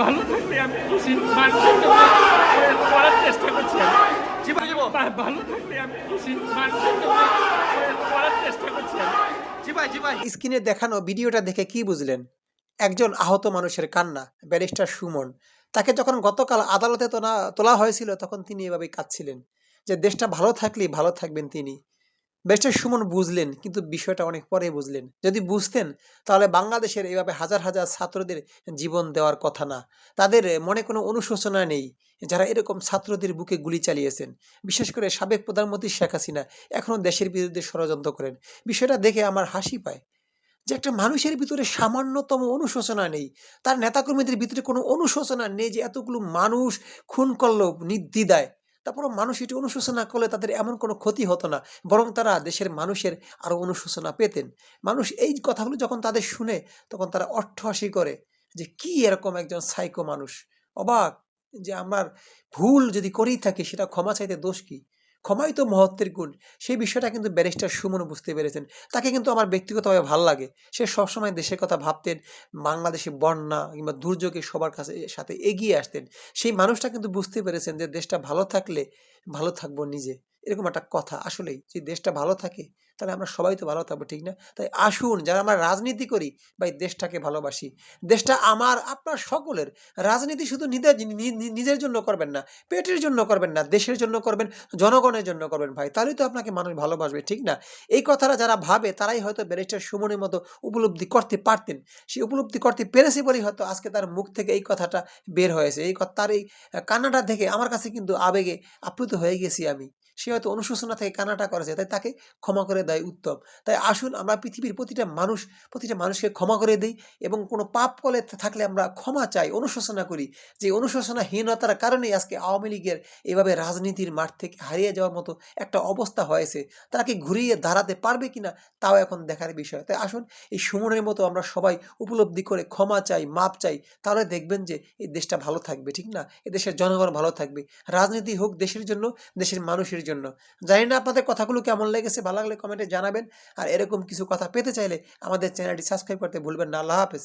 ভালো থাকলে আমি খুশি। মানুষের জন্য করার চেষ্টা করছি জীবন জীবন ভালো থাকলে আমি খুশি। মানুষের জন্য করার চেষ্টা করছি আমি। জি ভাই জি ভাই। স্ক্রিনে দেখানো ভিডিওটা দেখে কি বুঝলেন? একজন আহত মানুষের কান্না ব্যারিস্টার সুমন। তাকে যখন গতকাল আদালতে তোলা তোলা হয়েছিল তখন তিনি এভাবেই কাঁদছিলেন যে দেশটা ভালো থাকলেই ভালো থাকবেন তিনি। ব্যারিস্টার সুমন বুঝলেন, কিন্তু বিষয়টা অনেক পরে বুঝলেন। যদি বুঝতেন, তাহলে বাংলাদেশের এইভাবে হাজার হাজার ছাত্রদের জীবন দেওয়ার কথা না। তাদের মনে কোনো অনুশোচনা নেই যারা এরকম ছাত্রদের বুকে গুলি চালিয়েছেন। বিশেষ করে সাবেক প্রধানমন্ত্রী শেখ হাসিনা এখনও দেশের বিরুদ্ধে ষড়যন্ত্র করেন। বিষয়টা দেখে আমার হাসি পায় যে একটা মানুষের ভিতরে সামান্যতম অনুশোচনা নেই। তার নেতাকর্মীদের ভিতরে কোনো অনুশোচনা নেই যে এতগুলো মানুষ খুন করল নির্দ্বিধায় তারপরও মানুষ এটি অনুশোচনা করলে তাদের এমন কোনো ক্ষতি হতো না, বরং তারা দেশের মানুষের আরও অনুশোচনা পেতেন। মানুষ এই কথাগুলো যখন তাদের শুনে তখন তারা অট্টহাসি করে যে কি এরকম একজন সাইকো মানুষ। অবাক যে আমার ভুল যদি করেই থাকি সেটা ক্ষমা চাইতে দোষ কি? ক্ষমাই তো মহত্বের গুণ, সেই বিষয়টা কিন্তু ব্যারিস্টার সুমন বুঝতে পেরেছেন। তাকে কিন্তু আমার ব্যক্তিগতভাবে ভালো লাগে। সে সবসময় দেশের কথা ভাবতেন, বাংলাদেশে বন্যা কিংবা দুর্যোগে সবার কাছে সাথে এগিয়ে আসতেন। সেই মানুষটা কিন্তু বুঝতে পেরেছেন যে দেশটা ভালো থাকলে ভালো থাকব নিজে। এরকম একটা কথা। আসলেই যে দেশটা ভালো থাকে, তাহলে আমরা সবাই তো ভালো থাকব, ঠিক না? তাই আসুন, যারা আমরা রাজনীতি করি বা এই দেশটাকে ভালোবাসি। দেশটা আমার, আপনার সকলের। রাজনীতি শুধু নিজের নিজের জন্য করবেন না, পেটের জন্য করবেন না, দেশের জন্য করবেন, জনগণের জন্য করবেন, ভাই। তাহলেই তো আপনাকে মানুষ ভালোবাসবে, ঠিক না? এই কথাটা যারা ভাবে, তারাই হয়তো ব্যারিস্টার সুমনের মতো উপলব্ধি করতে পারতেন। সেই উপলব্ধি করতে পেরেছে বলেই হয়তো আজকে তার মুখ থেকে এই কথাটা বের হয়েছে। এই তার এই কান্নাটা দেখে আমার কাছে কিন্তু আবেগে আপ্লুত হয়ে গেছি আমি। সে হয়তো অনুশোচনা থেকে কান্নাটা করেছে, তাই তাকে ক্ষমা করে দেয় উত্তম। তাই আসুন আমরা পৃথিবীর প্রতিটা মানুষ, প্রতিটা মানুষকে ক্ষমা করে দিই এবং কোনো পাপ কলে থাকলে আমরা ক্ষমা চাই, অনুশোচনা করি। যে অনুশোচনাহীনতার কারণেই আজকে আওয়ামী লীগের এভাবে রাজনীতির মাঠ থেকে হারিয়ে যাওয়ার মতো একটা অবস্থা হয়েছে, তারা কি ঘুরিয়ে দাঁড়াতে পারবে কিনা তাও এখন দেখার বিষয়। তাই আসুন এই সুমনের মতো আমরা সবাই উপলব্ধি করে ক্ষমা চাই, মাপ চাই, তাহলে দেখবেন যে এই দেশটা ভালো থাকবে, ঠিক না? এই দেশের জনগণ ভালো থাকবে। রাজনীতি হোক দেশের জন্য, দেশের মানুষের জন্য। জানি না আপনাদের কথাগুলো কেমন লেগেছে, ভালো লাগলে কমেন্টে জানাবেন। আর এরকম কিছু কথা পেতে চাইলে আমাদের চ্যানেলটি সাবস্ক্রাইব করতে ভুলবেন না। আল্লাহ হাফেজ।